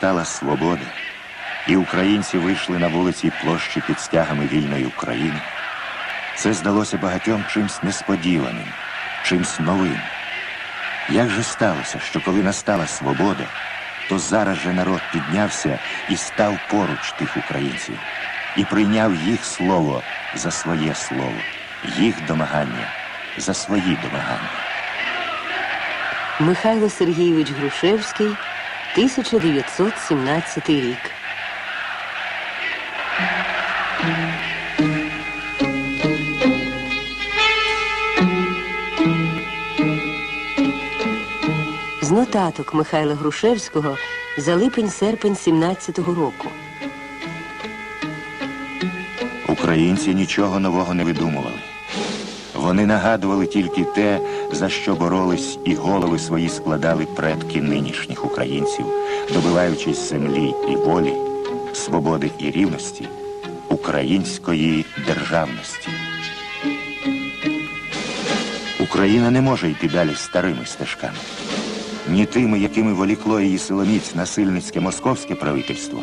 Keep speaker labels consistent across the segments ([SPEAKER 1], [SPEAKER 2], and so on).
[SPEAKER 1] настала свобода, і українці вийшли на вулиці площі під стягами вільної України, це здалося багатьом чимсь несподіваним, чимсь новим. Як же сталося, що коли настала свобода, то зараз же народ піднявся і став поруч тих українців, і прийняв їх слово за своє слово, їх домагання за свої домагання.
[SPEAKER 2] Михайло Сергійович Грушевський, 1917 рік. З нотаток Михайла Грушевського за липень-серпень 17-го року.
[SPEAKER 1] Українці нічого нового не видумували. Вони нагадували тільки те, за що боролись і голови свої складали предки нинішніх українців, добиваючись землі і волі, свободи і рівності, української державності. Україна не може йти далі старими стежками. Ні тими, якими волікло її силоміць насильницьке московське правительство,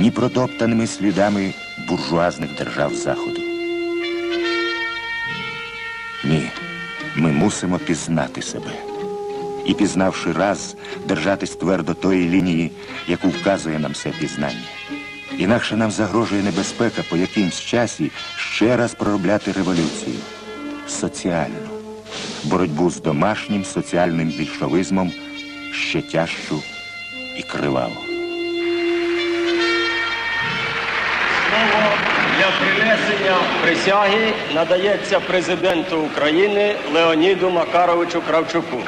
[SPEAKER 1] ні протоптаними слідами буржуазних держав Заходу. Ні, ми мусимо пізнати себе. І пізнавши раз, держатись твердо тої лінії, яку вказує нам це пізнання. Інакше нам загрожує небезпека по якимсь часі ще раз проробляти революцію. Соціальну. Боротьбу з домашнім соціальним більшовизмом ще тяжчу і криваву.
[SPEAKER 3] Для принесення присяги надається президенту України Леоніду Макаровичу Кравчуку.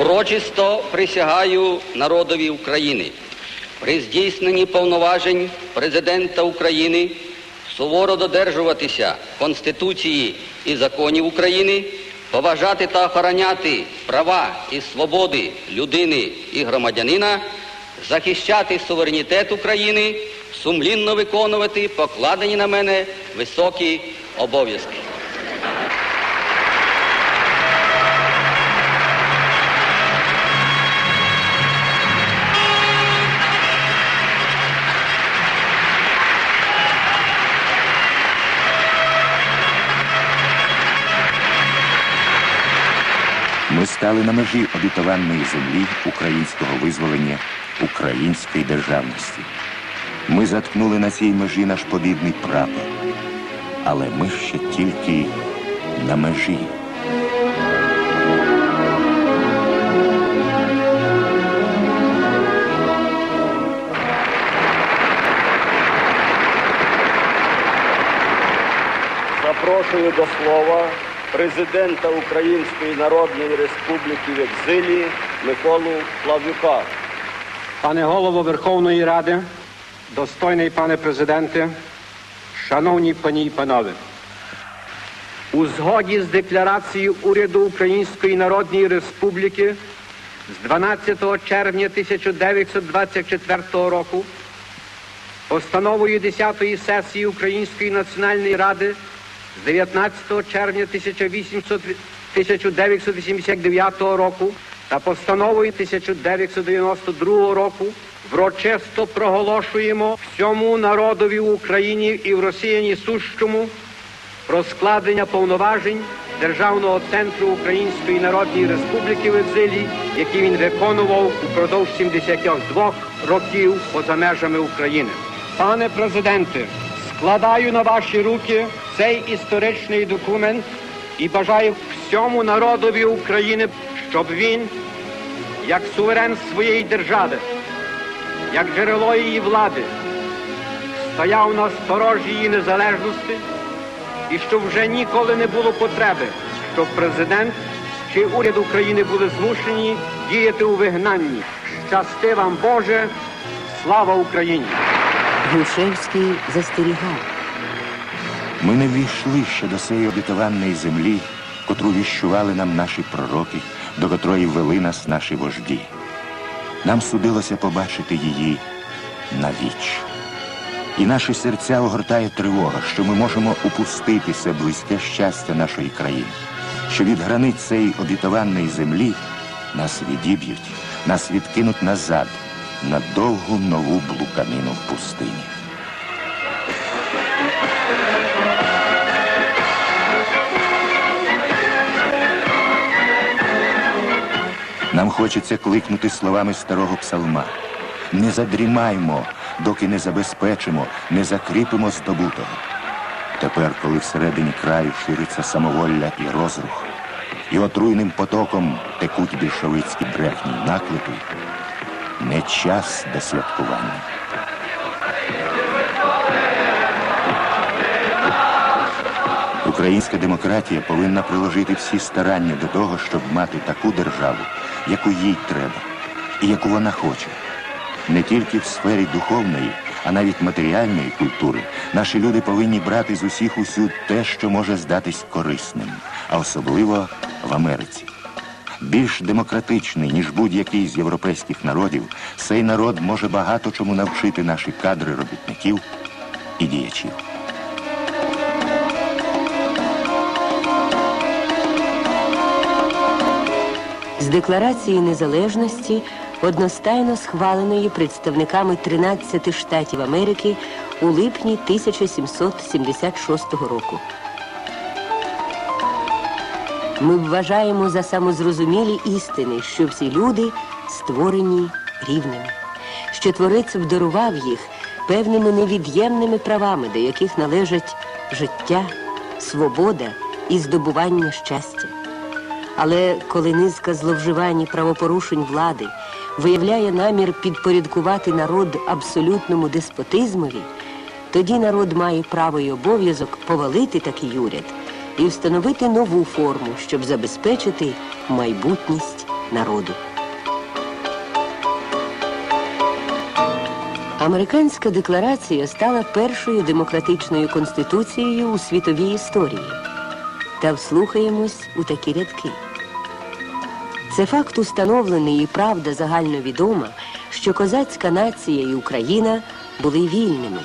[SPEAKER 4] Урочисто присягаю народові України при здійсненні повноважень президента України суворо додержуватися Конституції і законів України, поважати та охороняти права і свободи людини і громадянина, захищати суверенітет України, сумлінно виконувати покладені на мене високі обов'язки.
[SPEAKER 1] Стали на межі обітованої землі українського визволення, української державності. Ми заткнули на цій межі наш побідний прапор. Але ми ще тільки на межі.
[SPEAKER 3] Запрошую до слова президента Української Народної Республіки в екзилі Миколу Плав'юка.
[SPEAKER 5] Пане голово Верховної Ради, достойний пане президенте, шановні пані і панове. У згоді з декларацією уряду Української Народної Республіки з 12 червня 1924 року, постановою 10-ї сесії Української Національної Ради 19 червня 1800 1989 року та постановою 1992 року врочисто проголошуємо всьому народові Україні і в Росіяні сущому про складення повноважень Державного центру Української Народної Республіки в екзилі, які він виконував упродовж 72 років поза межами України. Пане президенте, складаю на ваші руки цей історичний документ і бажаю всьому народові України, щоб він, як суверен своєї держави, як джерело її влади, стояв на сторожі її незалежності і що вже ніколи не було потреби, щоб президент чи уряд України були змушені діяти у вигнанні. Щасти вам Боже, слава Україні!
[SPEAKER 2] Грушевський застерігав.
[SPEAKER 1] Ми не ввійшли ще до сеї обітованої землі, котру віщували нам наші пророки, до котрої вели нас наші вожді. Нам судилося побачити її навіч. І наші серця огортає тривога, що ми можемо упустити це близьке щастя нашої країни, що від границь цієї обітованої землі нас відіб'ють, нас відкинуть назад на довгу нову блуканину в пустині. Нам хочеться кликнути словами старого псалма. Не задрімаймо, доки не забезпечимо, не закріпимо здобутого. Тепер, коли всередині краю шириться самоволля і розрух, і отруйним потоком текуть більшовицькі брехні наклепи, не час до святкування. Українська демократія повинна приложити всі старання до того, щоб мати таку державу, яку їй треба, і яку вона хоче. Не тільки в сфері духовної, а навіть матеріальної культури наші люди повинні брати з усіх усюд те, що може здатись корисним, а особливо в Америці. Більш демократичний, ніж будь-який з європейських народів, цей народ може багато чому навчити наші кадри робітників і діячів.
[SPEAKER 2] З Декларації незалежності, одностайно схваленої представниками 13 штатів Америки у липні 1776 року. Ми вважаємо за самозрозумілі істини, що всі люди створені рівними, що Творець вдарував їх певними невід'ємними правами, до яких належать життя, свобода і здобування щастя. Але коли низка зловживань і правопорушень влади виявляє намір підпорядкувати народ абсолютному деспотизмові, тоді народ має право і обов'язок повалити такий уряд і встановити нову форму, щоб забезпечити майбутність народу. Американська декларація стала першою демократичною конституцією у світовій історії. Та вслухаємось у такі рядки. Це факт установлений і правда загальновідома, що козацька нація і Україна були вільними.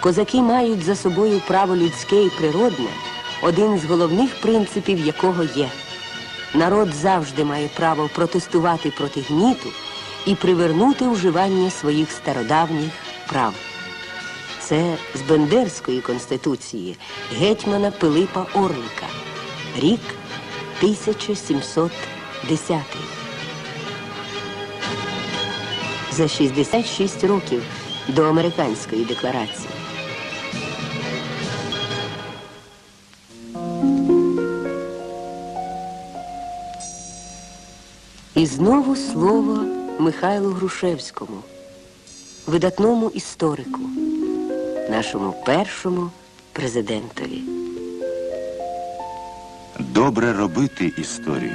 [SPEAKER 2] Козаки мають за собою право людське і природне, один з головних принципів якого є. Народ завжди має право протестувати проти гніту і привернути вживання своїх стародавніх прав. Це з Бендерської конституції гетьмана Пилипа Орлика. Рік 1710. За 66 років до американської декларації. Знову слово Михайлу Грушевському, видатному історику, нашому першому президентові.
[SPEAKER 1] Добре робити історію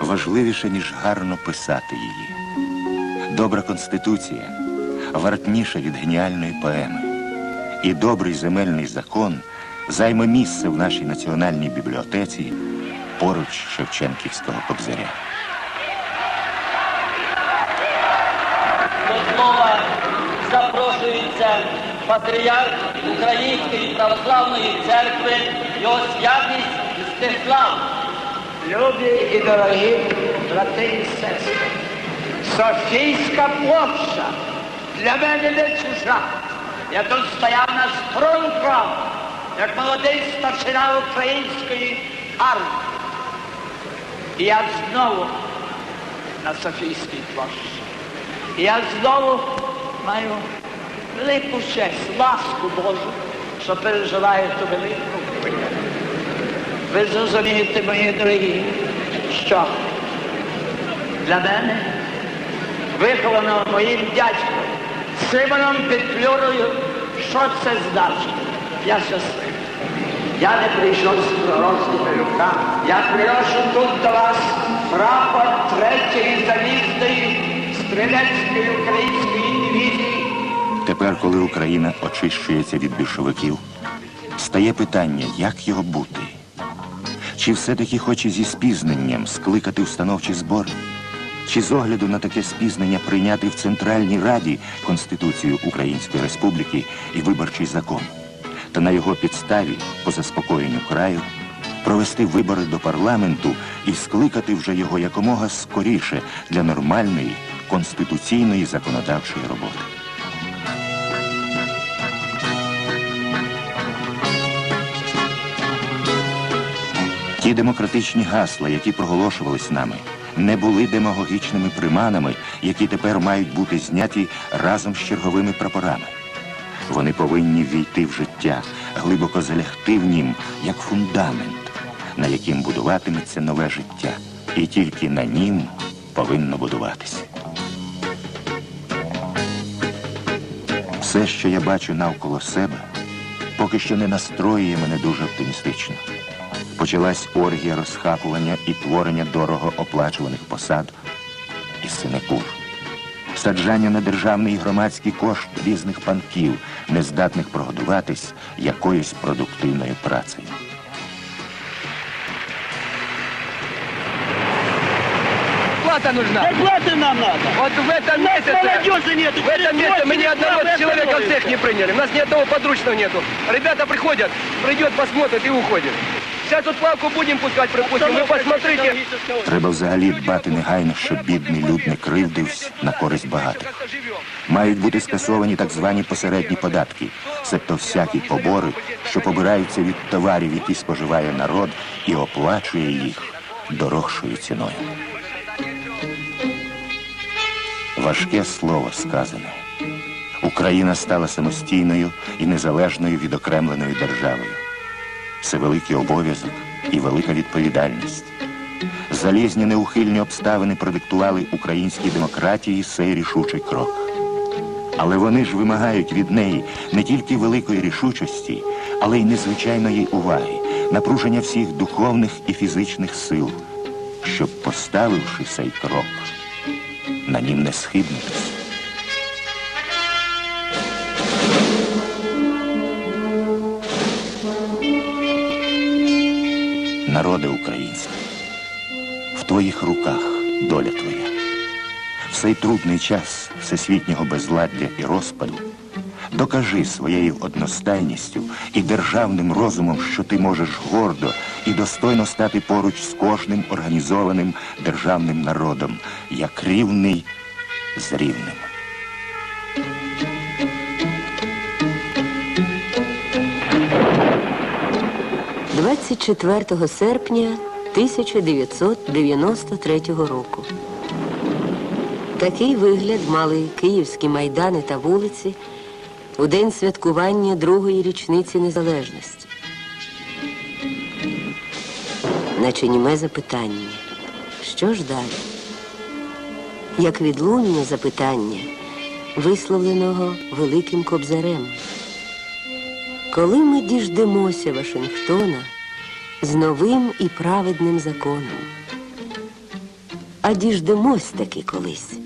[SPEAKER 1] важливіше, ніж гарно писати її. Добра конституція вартніша від геніальної поеми. І добрий земельний закон займе місце в нашій національній бібліотеці поруч Шевченківського кобзаря.
[SPEAKER 6] До слова запрошується патріарх Української православної церкви його святість Стеслав.
[SPEAKER 7] Любі і дорогі брати і сестри, Софійська площа для мене не чужа. Я тут стояв на струнку, як молодий старшина української армії. І я знову на Софійській площі. Я знову маю велику честь, ласку Божу, що переживаю ту велику. Ви зрозумієте, мої дорогі, що для мене, виховано моїм дядьком Симоном Петлюрою, Що це значить? Я щасливий. Я не прийшов з пророцькими руками. Я приношу тут до вас прапор третьої залізної стрілецької української дивізії.
[SPEAKER 1] Тепер, коли Україна очищується від більшовиків, стає питання, як його бути? Чи все-таки хоче зі спізненням скликати установчі збори? Чи з огляду на таке спізнення прийняти в Центральній Раді Конституцію Української Республіки і виборчий закон? Та на його підставі, по заспокоєнню краю, провести вибори до парламенту і скликати вже його якомога скоріше для нормальної конституційної законодавчої роботи. Ті демократичні гасла, які проголошувались нами, не були демагогічними приманами, які тепер мають бути зняті разом з черговими прапорами. Вони повинні війти в життя, глибоко залягти в нім, як фундамент, на яким будуватиметься нове життя. І тільки на нім повинно будуватися. Все, що я бачу навколо себе, поки що не настроює мене дуже оптимістично. Почалась оргія розхапування і творення дорого оплачуваних посад і синекур. Саджання на державний і громадський кошт різних панків, нездатних прогодуватись якоюсь продуктивною працею.
[SPEAKER 4] Плата нужна.
[SPEAKER 7] Зарплаты нам надо.
[SPEAKER 4] Вот в этом месяце...
[SPEAKER 7] Молодежи нету.
[SPEAKER 4] В этом месяце мы ни одного
[SPEAKER 7] Перестройки,
[SPEAKER 4] человека в
[SPEAKER 7] экономика.
[SPEAKER 4] цех не приняли. У нас ни одного подручного нету. Ребята приходят, придет, посмотрит и уходит. Сейчас вот плавку будем пускать, припустим. Вы посмотрите.
[SPEAKER 1] Треба взагалі дбати негайно, щоб бідний люд не кривдився на користь багатих.
[SPEAKER 4] Как живем.
[SPEAKER 1] Мають бути скасовані так звані посередні податки, себто всякі побори, що побираються від товарів, які споживає народ, і оплачує їх дорогшою ціною. Важке слово сказане. Україна стала самостійною і незалежною відокремленою державою. Це великий обов'язок і велика відповідальність. Залізні неухильні обставини продиктували українській демократії цей рішучий крок. Але вони ж вимагають від неї не тільки великої рішучості, але й незвичайної уваги, напруження всіх духовних і фізичних сил, щоб, поставивши цей крок, на нім не схибнутись. Народи українські, в твоїх руках доля твоя. В цей трудний час всесвітнього безладдя і розпаду докажи своєю одностайністю і державним розумом, що ти можеш гордо і достойно стати поруч з кожним організованим державним народом, як рівний з рівним.
[SPEAKER 2] – 24 серпня 1993 року. Такий вигляд мали київські майдани та вулиці у день святкування другої річниці незалежності. Наче німе запитання. Що ж далі? Як відлуння запитання, висловленого Великим Кобзарем. Коли ми діждемося Вашингтона з новим і праведним законом, а діждемось таки колись.